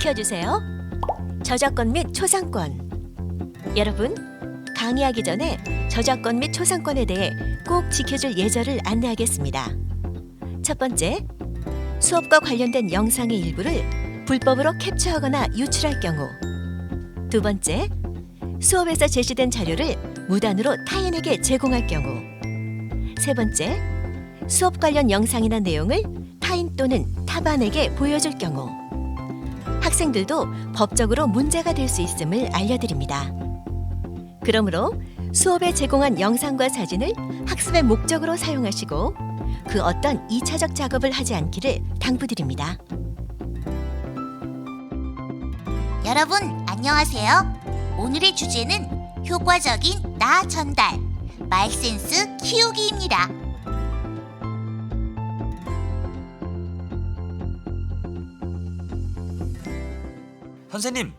지켜주세요. 저작권 및 초상권. 여러분, 강의하기 전에 저작권 및 초상권에 대해 꼭 지켜줄 예절을 안내하겠습니다. 첫 번째, 수업과 관련된 영상의 일부를 불법으로 캡처하거나 유출할 경우. 두 번째, 수업에서 제시된 자료를 무단으로 타인에게 제공할 경우. 세 번째, 수업 관련 영상이나 내용을 타인 또는 타반에게 보여줄 경우. 학생들도 법적으로 문제가 될 수 있음을 알려드립니다. 그러므로 수업에 제공한 영상과 사진을 학습의 목적으로 사용하시고 그 어떤 2차적 작업을 하지 않기를 당부드립니다. 여러분, 안녕하세요. 오늘의 주제는 효과적인 나 전달, 말센스 키우기입니다. 선생님,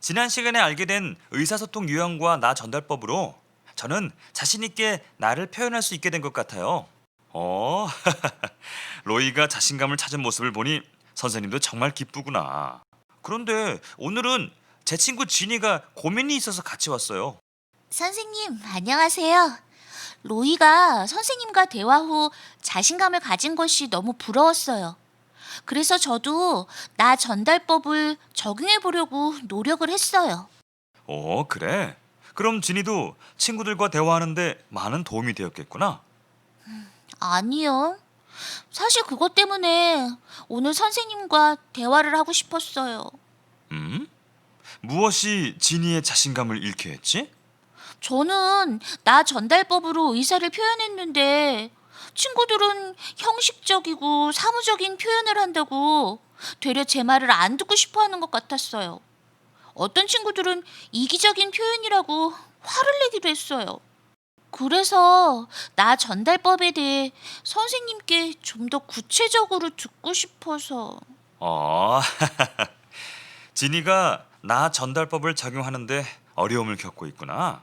지난 시간에 알게 된 의사소통 유형과 나 전달법으로 저는 자신 있게 나를 표현할 수 있게 된 것 같아요. 어, 로이가 자신감을 찾은 모습을 보니 선생님도 정말 기쁘구나. 그런데 오늘은 제 친구 지니가 고민이 있어서 같이 왔어요. 선생님, 안녕하세요. 로이가 선생님과 대화 후 자신감을 가진 것이 너무 부러웠어요. 그래서 저도 나 전달법을 적용해 보려고 노력을 했어요. 어, 그래? 그럼 지니도 친구들과 대화하는데 많은 도움이 되었겠구나. 아니요. 사실 그것 때문에 오늘 선생님과 대화를 하고 싶었어요. 음? 무엇이 지니의 자신감을 잃게 했지? 저는 나 전달법으로 의사를 표현했는데 친구들은 형식적이고 사무적인 표현을 한다고 되려 제 말을 안 듣고 싶어 하는 것 같았어요. 어떤 친구들은 이기적인 표현이라고 화를 내기도 했어요. 그래서 나 전달법에 대해 선생님께 좀 더 구체적으로 듣고 싶어서 어, 지니가 나 전달법을 적용하는데 어려움을 겪고 있구나.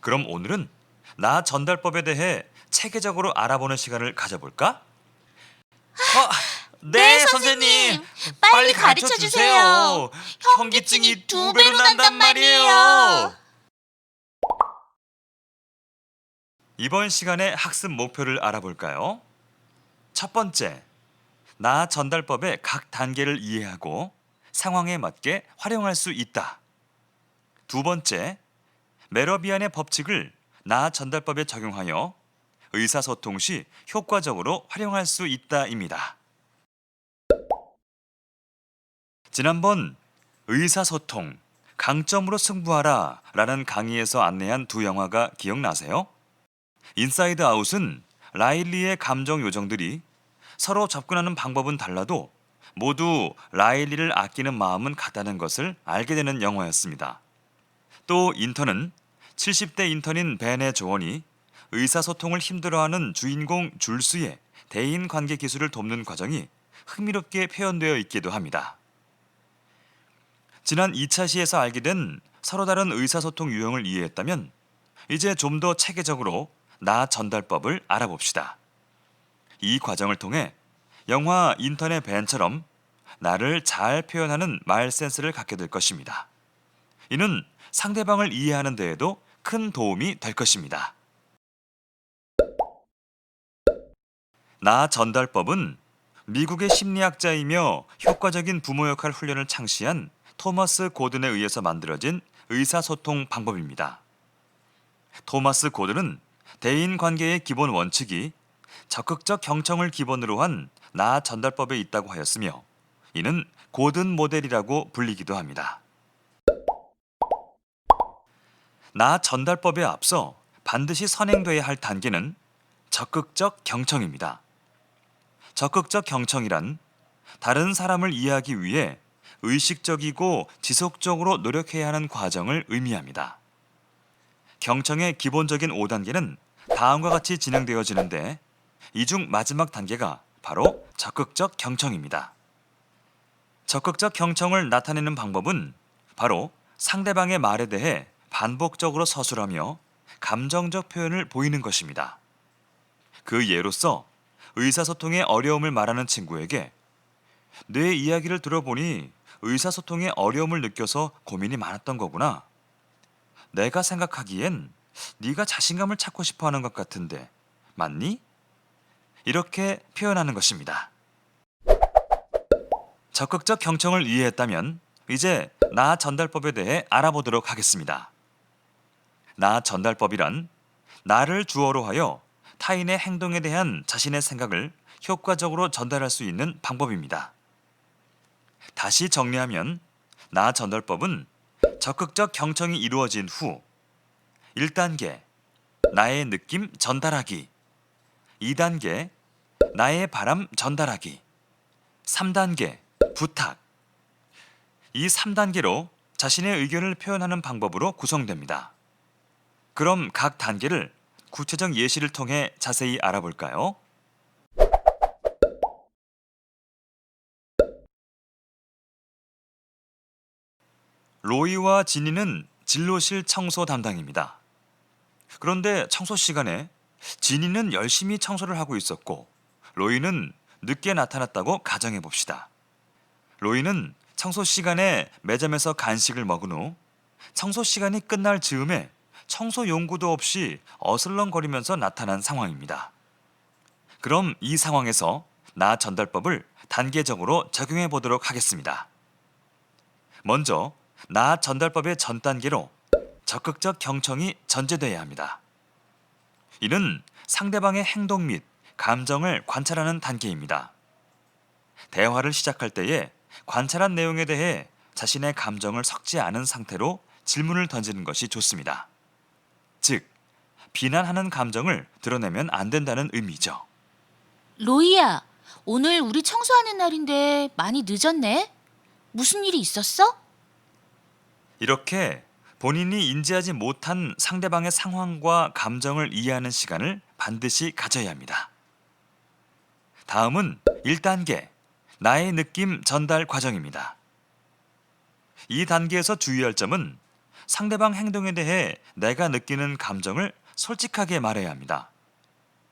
그럼 오늘은 나 전달법에 대해 체계적으로 알아보는 시간을 가져볼까? 어, 네, 선생님. 빨리 가르쳐 주세요. 현기증이 두 배로 난단 말이에요. 이번 시간의 학습 목표를 알아볼까요? 첫 번째, 나 전달법의 각 단계를 이해하고 상황에 맞게 활용할 수 있다. 두 번째, 메러비안의 법칙을 나 전달법에 적용하여 의사소통 시 효과적으로 활용할 수 있다입니다. 지난번 의사소통 강점으로 승부하라 라는 강의에서 안내한 두 영화가 기억나세요? 인사이드 아웃은 라일리의 감정 요정들이 서로 접근하는 방법은 달라도 모두 라일리를 아끼는 마음은 같다는 것을 알게 되는 영화였습니다. 또 인턴은 70대 인턴인 벤의 조언이 의사소통을 힘들어하는 주인공 줄스의 대인 관계 기술을 돕는 과정이 흥미롭게 표현되어 있기도 합니다. 지난 2차 시에서 알게 된 서로 다른 의사소통 유형을 이해했다면 이제 좀 더 체계적으로 나 전달법을 알아봅시다. 이 과정을 통해 영화 인턴의 벤처럼 나를 잘 표현하는 말 센스를 갖게 될 것입니다. 이는 상대방을 이해하는 데에도 큰 도움이 될 것입니다. 나 전달법은 미국의 심리학자이며 효과적인 부모 역할 훈련을 창시한 토마스 고든에 의해서 만들어진 의사소통 방법입니다. 토마스 고든은 대인 관계의 기본 원칙이 적극적 경청을 기본으로 한 나 전달법에 있다고 하였으며 이는 고든 모델이라고 불리기도 합니다. 나 전달법에 앞서 반드시 선행돼야 할 단계는 적극적 경청입니다. 적극적 경청이란 다른 사람을 이해하기 위해 의식적이고 지속적으로 노력해야 하는 과정을 의미합니다. 경청의 기본적인 5단계는 다음과 같이 진행되어지는데 이 중 마지막 단계가 바로 적극적 경청입니다. 적극적 경청을 나타내는 방법은 바로 상대방의 말에 대해 반복적으로 서술하며 감정적 표현을 보이는 것입니다. 그 예로서 의사소통의 어려움을 말하는 친구에게 내 이야기를 들어보니 의사소통에 어려움을 느껴서 고민이 많았던 거구나. 내가 생각하기엔 네가 자신감을 찾고 싶어 하는 것 같은데 맞니? 이렇게 표현하는 것입니다. 적극적 경청을 이해했다면 이제 나 전달법에 대해 알아보도록 하겠습니다. 나 전달법이란 나를 주어로 하여 타인의 행동에 대한 자신의 생각을 효과적으로 전달할 수 있는 방법입니다. 다시 정리하면 나 전달법은 적극적 경청이 이루어진 후 1단계 나의 느낌 전달하기 2단계 나의 바람 전달하기 3단계 부탁 이 3단계로 자신의 의견을 표현하는 방법으로 구성됩니다. 그럼 각 단계를 구체적 예시를 통해 자세히 알아볼까요? 로이와 지니는 진로실 청소 담당입니다. 그런데 청소 시간에 지니는 열심히 청소를 하고 있었고 로이는 늦게 나타났다고 가정해 봅시다. 로이는 청소 시간에 매점에서 간식을 먹은 후 청소 시간이 끝날 즈음에 청소 용구도 없이 어슬렁거리면서 나타난 상황입니다. 그럼 이 상황에서 나 전달법을 단계적으로 적용해 보도록 하겠습니다. 먼저 나 전달법의 전 단계로 적극적 경청이 전제돼야 합니다. 이는 상대방의 행동 및 감정을 관찰하는 단계입니다. 대화를 시작할 때에 관찰한 내용에 대해 자신의 감정을 섞지 않은 상태로 질문을 던지는 것이 좋습니다. 즉, 비난하는 감정을 드러내면 안 된다는 의미죠. 로이야, 오늘 우리 청소하는 날인데 많이 늦었네? 무슨 일이 있었어? 이렇게 본인이 인지하지 못한 상대방의 상황과 감정을 이해하는 시간을 반드시 가져야 합니다. 다음은 1단계, 나의 느낌 전달 과정입니다. 이 단계에서 주의할 점은 상대방 행동에 대해 내가 느끼는 감정을 솔직하게 말해야 합니다.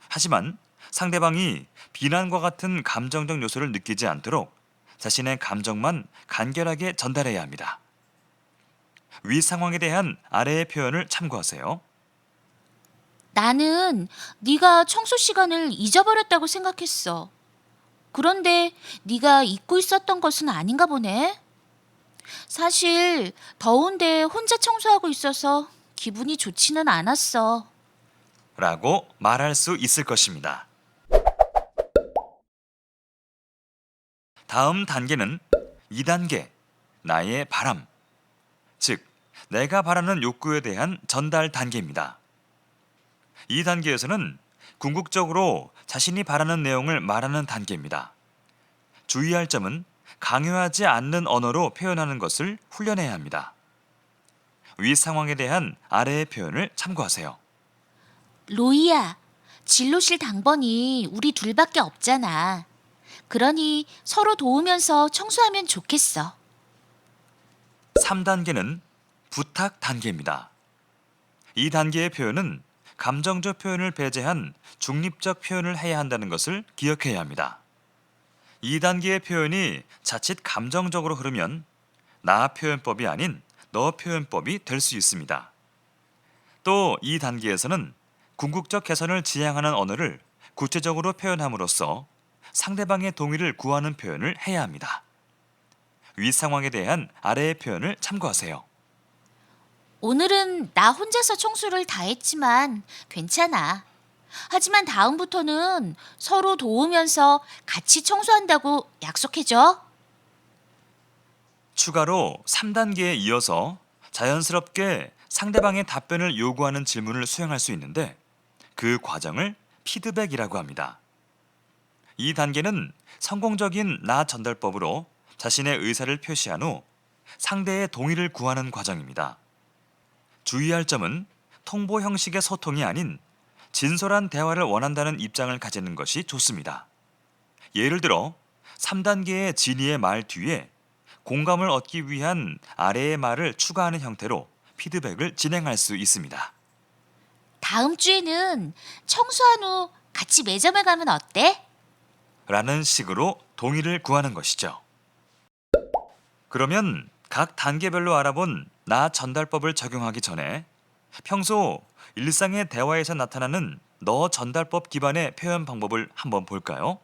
하지만 상대방이 비난과 같은 감정적 요소를 느끼지 않도록 자신의 감정만 간결하게 전달해야 합니다. 위 상황에 대한 아래의 표현을 참고하세요. 나는 네가 청소 시간을 잊어버렸다고 생각했어. 그런데 네가 잊고 있었던 것은 아닌가 보네. 사실 더운데 혼자 청소하고 있어서 기분이 좋지는 않았어. 라고 말할 수 있을 것입니다. 다음 단계는 2단계, 나의 바람. 즉, 내가 바라는 욕구에 대한 전달 단계입니다. 이 단계에서는 궁극적으로 자신이 바라는 내용을 말하는 단계입니다. 주의할 점은 강요하지 않는 언어로 표현하는 것을 훈련해야 합니다. 위 상황에 대한 아래의 표현을 참고하세요. 로이야, 진로실 당번이 우리 둘밖에 없잖아. 그러니 서로 도우면서 청소하면 좋겠어. 3단계는 부탁 단계입니다. 이 단계의 표현은 감정적 표현을 배제한 중립적 표현을 해야 한다는 것을 기억해야 합니다. 이 단계의 표현이 자칫 감정적으로 흐르면 나 표현법이 아닌 너 표현법이 될 수 있습니다. 또이 단계에서는 궁극적 개선을 지향하는 언어를 구체적으로 표현함으로써 상대방의 동의를 구하는 표현을 해야 합니다. 위 상황에 대한 아래의 표현을 참고하세요. 오늘은 나 혼자서 청소를 다 했지만 괜찮아. 하지만 다음부터는 서로 도우면서 같이 청소한다고 약속해줘. 추가로 3단계에 이어서 자연스럽게 상대방의 답변을 요구하는 질문을 수행할 수 있는데 그 과정을 피드백이라고 합니다. 이 단계는 성공적인 나 전달법으로 자신의 의사를 표시한 후 상대의 동의를 구하는 과정입니다. 주의할 점은 통보 형식의 소통이 아닌 진솔한 대화를 원한다는 입장을 가지는 것이 좋습니다. 예를 들어 3단계의 진이의 말 뒤에 공감을 얻기 위한 아래의 말을 추가하는 형태로 피드백을 진행할 수 있습니다. 다음 주에는 청소한 후 같이 매점에 가면 어때? 라는 식으로 동의를 구하는 것이죠. 그러면 각 단계별로 알아본 나 전달법을 적용하기 전에 평소 일상의 대화에서 나타나는 너 전달법 기반의 표현 방법을 한번 볼까요?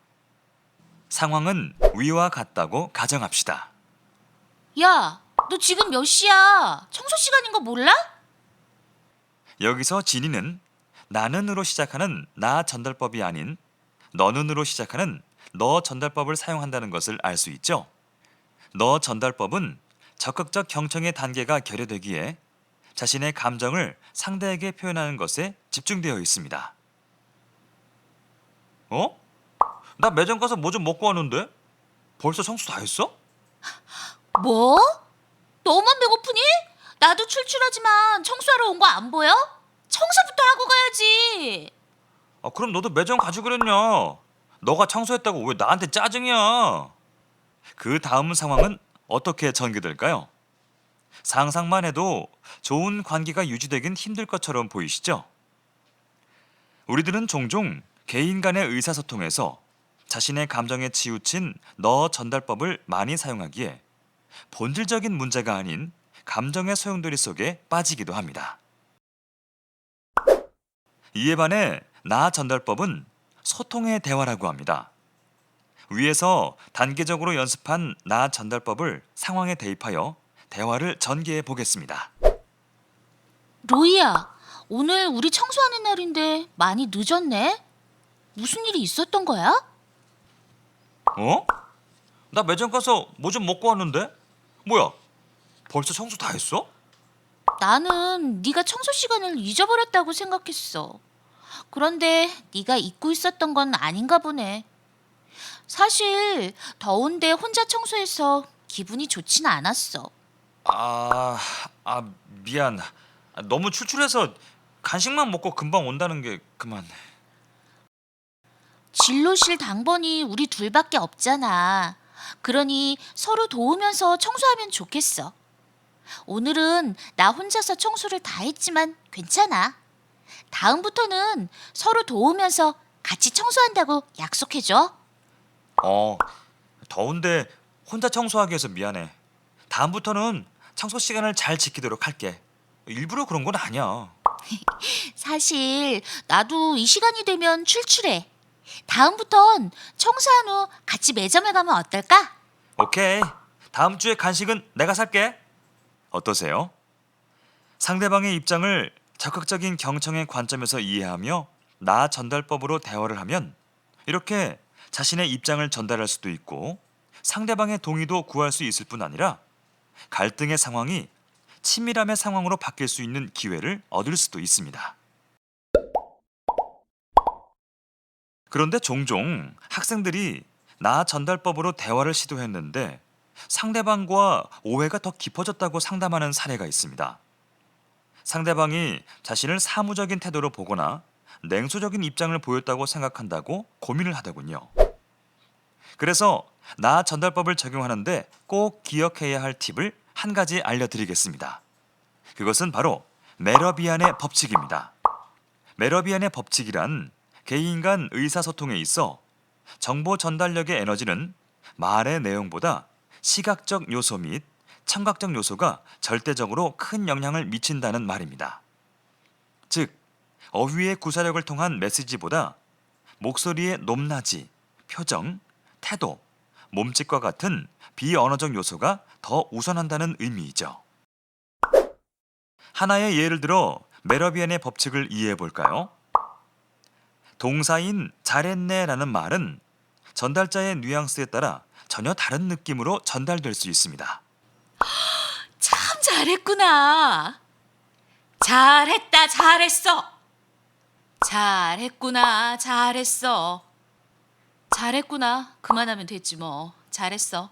상황은 위와 같다고 가정합시다. 야, 너 지금 몇 시야? 청소 시간인 거 몰라? 여기서 진이는 나는으로 시작하는 나 전달법이 아닌 너는으로 시작하는 너 전달법을 사용한다는 것을 알 수 있죠. 너 전달법은 적극적 경청의 단계가 결여되기에 자신의 감정을 상대에게 표현하는 것에 집중되어 있습니다. 어? 나 매점 가서 뭐 좀 먹고 왔는데? 벌써 청소 다 했어? 뭐? 너만 배고프니? 나도 출출하지만 청소하러 온 거 안 보여? 청소부터 하고 가야지. 아, 그럼 너도 매점 가지 그랬냐? 너가 청소했다고 왜 나한테 짜증이야? 그 다음 상황은 어떻게 전개될까요? 상상만 해도 좋은 관계가 유지되긴 힘들 것처럼 보이시죠? 우리들은 종종 개인 간의 의사소통에서 자신의 감정에 치우친 너 전달법을 많이 사용하기에 본질적인 문제가 아닌 감정의 소용돌이 속에 빠지기도 합니다. 이에 반해 나 전달법은 소통의 대화라고 합니다. 위에서 단계적으로 연습한 나 전달법을 상황에 대입하여 대화를 전개해 보겠습니다. 로이야, 오늘 우리 청소하는 날인데 많이 늦었네. 무슨 일이 있었던 거야? 어? 나 매점 가서 뭐 좀 먹고 왔는데? 뭐야? 벌써 청소 다 했어? 나는 네가 청소 시간을 잊어버렸다고 생각했어. 그런데 네가 잊고 있었던 건 아닌가 보네. 사실 더운데 혼자 청소해서 기분이 좋지는 않았어. 아, 아 미안. 아, 너무 출출해서 간식만 먹고 금방 온다는 게 그만. 진로실 당번이 우리 둘밖에 없잖아. 그러니 서로 도우면서 청소하면 좋겠어. 오늘은 나 혼자서 청소를 다 했지만 괜찮아. 다음부터는 서로 도우면서 같이 청소한다고 약속해줘. 어, 더운데 혼자 청소하기 위해서 미안해. 다음부터는 청소 시간을 잘 지키도록 할게. 일부러 그런 건 아니야. 사실 나도 이 시간이 되면 출출해. 다음부턴 청소한 후 같이 매점에 가면 어떨까? 오케이. 다음 주에 간식은 내가 살게. 어떠세요? 상대방의 입장을 적극적인 경청의 관점에서 이해하며 나 전달법으로 대화를 하면 이렇게 자신의 입장을 전달할 수도 있고 상대방의 동의도 구할 수 있을 뿐 아니라 갈등의 상황이 친밀함의 상황으로 바뀔 수 있는 기회를 얻을 수도 있습니다. 그런데 종종 학생들이 나 전달법으로 대화를 시도했는데 상대방과 오해가 더 깊어졌다고 상담하는 사례가 있습니다. 상대방이 자신을 사무적인 태도로 보거나 냉소적인 입장을 보였다고 생각한다고 고민을 하더군요. 그래서 나 전달법을 적용하는데 꼭 기억해야 할 팁을 한 가지 알려드리겠습니다. 그것은 바로 메러비안의 법칙입니다. 메러비안의 법칙이란 개인 간 의사소통에 있어 정보 전달력의 에너지는 말의 내용보다 시각적 요소 및 청각적 요소가 절대적으로 큰 영향을 미친다는 말입니다. 즉, 어휘의 구사력을 통한 메시지보다 목소리의 높낮이, 표정, 태도, 몸짓과 같은 비언어적 요소가 더 우선한다는 의미이죠. 하나의 예를 들어 메러비안의 법칙을 이해해 볼까요? 동사인 잘했네 라는 말은 전달자의 뉘앙스에 따라 전혀 다른 느낌으로 전달될 수 있습니다. 참 잘했구나. 잘했다, 잘했어. 잘했구나, 잘했어. 잘했구나. 그만하면 됐지 뭐. 잘했어.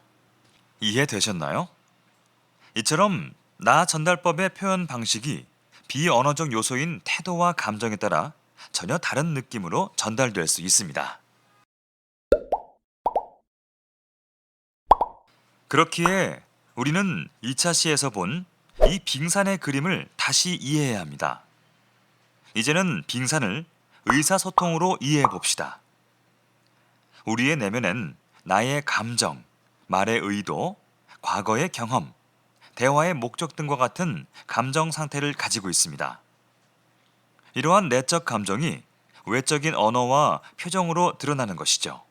이해되셨나요? 이처럼 나 전달법의 표현 방식이 비언어적 요소인 태도와 감정에 따라 전혀 다른 느낌으로 전달될 수 있습니다. 그렇기에 우리는 2차 시에서 본 이 빙산의 그림을 다시 이해해야 합니다. 이제는 빙산을 의사소통으로 이해해 봅시다. 우리의 내면엔 나의 감정, 말의 의도, 과거의 경험, 대화의 목적 등과 같은 감정 상태를 가지고 있습니다. 이러한 내적 감정이 외적인 언어와 표정으로 드러나는 것이죠.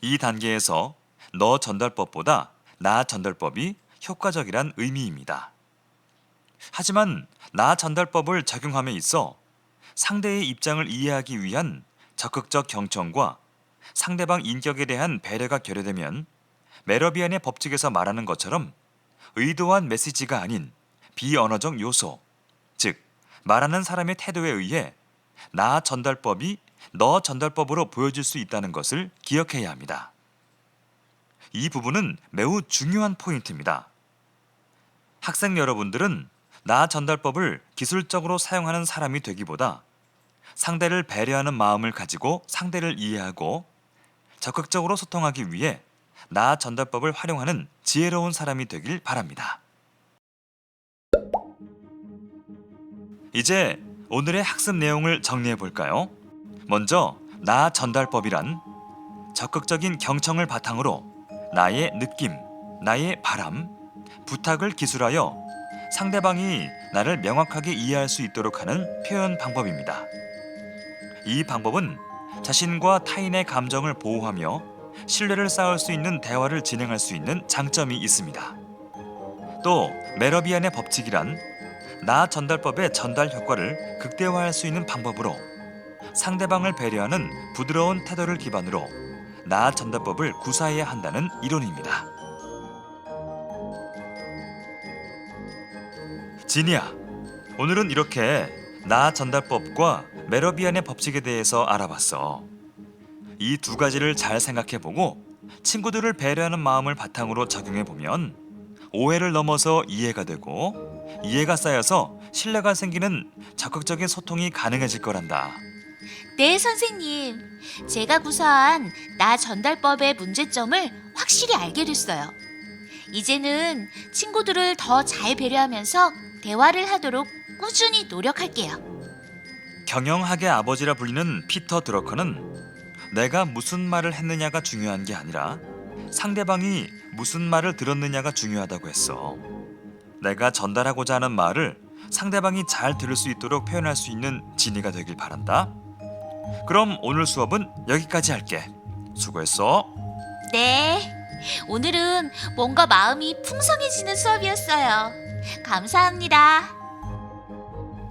이 단계에서 너 전달법보다 나 전달법이 효과적이란 의미입니다. 하지만 나 전달법을 적용함에 있어 상대의 입장을 이해하기 위한 적극적 경청과 상대방 인격에 대한 배려가 결여되면 메러비안의 법칙에서 말하는 것처럼 의도한 메시지가 아닌 비언어적 요소, 즉 말하는 사람의 태도에 의해 나 전달법이 너 전달법으로 보여질 수 있다는 것을 기억해야 합니다. 이 부분은 매우 중요한 포인트입니다. 학생 여러분들은 나 전달법을 기술적으로 사용하는 사람이 되기보다 상대를 배려하는 마음을 가지고 상대를 이해하고 적극적으로 소통하기 위해 나 전달법을 활용하는 지혜로운 사람이 되길 바랍니다. 이제 오늘의 학습 내용을 정리해 볼까요? 먼저 나 전달법이란 적극적인 경청을 바탕으로 나의 느낌, 나의 바람, 부탁을 기술하여 상대방이 나를 명확하게 이해할 수 있도록 하는 표현 방법입니다. 이 방법은 자신과 타인의 감정을 보호하며 신뢰를 쌓을 수 있는 대화를 진행할 수 있는 장점이 있습니다. 또 메러비안의 법칙이란 나 전달법의 전달 효과를 극대화할 수 있는 방법으로 상대방을 배려하는 부드러운 태도를 기반으로 나 전달법을 구사해야 한다는 이론입니다. 지니야, 오늘은 이렇게 나 전달법과 메러비안의 법칙에 대해서 알아봤어. 이 두 가지를 잘 생각해보고 친구들을 배려하는 마음을 바탕으로 적용해보면 오해를 넘어서 이해가 되고 이해가 쌓여서 신뢰가 생기는 적극적인 소통이 가능해질 거란다. 네, 선생님. 제가 구사한 나 전달법의 문제점을 확실히 알게 됐어요. 이제는 친구들을 더 잘 배려하면서 대화를 하도록 꾸준히 노력할게요. 경영학의 아버지라 불리는 피터 드러커는 내가 무슨 말을 했느냐가 중요한 게 아니라 상대방이 무슨 말을 들었느냐가 중요하다고 했어. 내가 전달하고자 하는 말을 상대방이 잘 들을 수 있도록 표현할 수 있는 진이가 되길 바란다. 그럼 오늘 수업은 여기까지 할게. 수고했어. 네. 오늘은 뭔가 마음이 풍성해지는 수업이었어요. 감사합니다.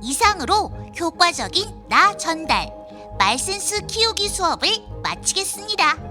이상으로 효과적인 나 전달, 말센스 키우기 수업을 마치겠습니다.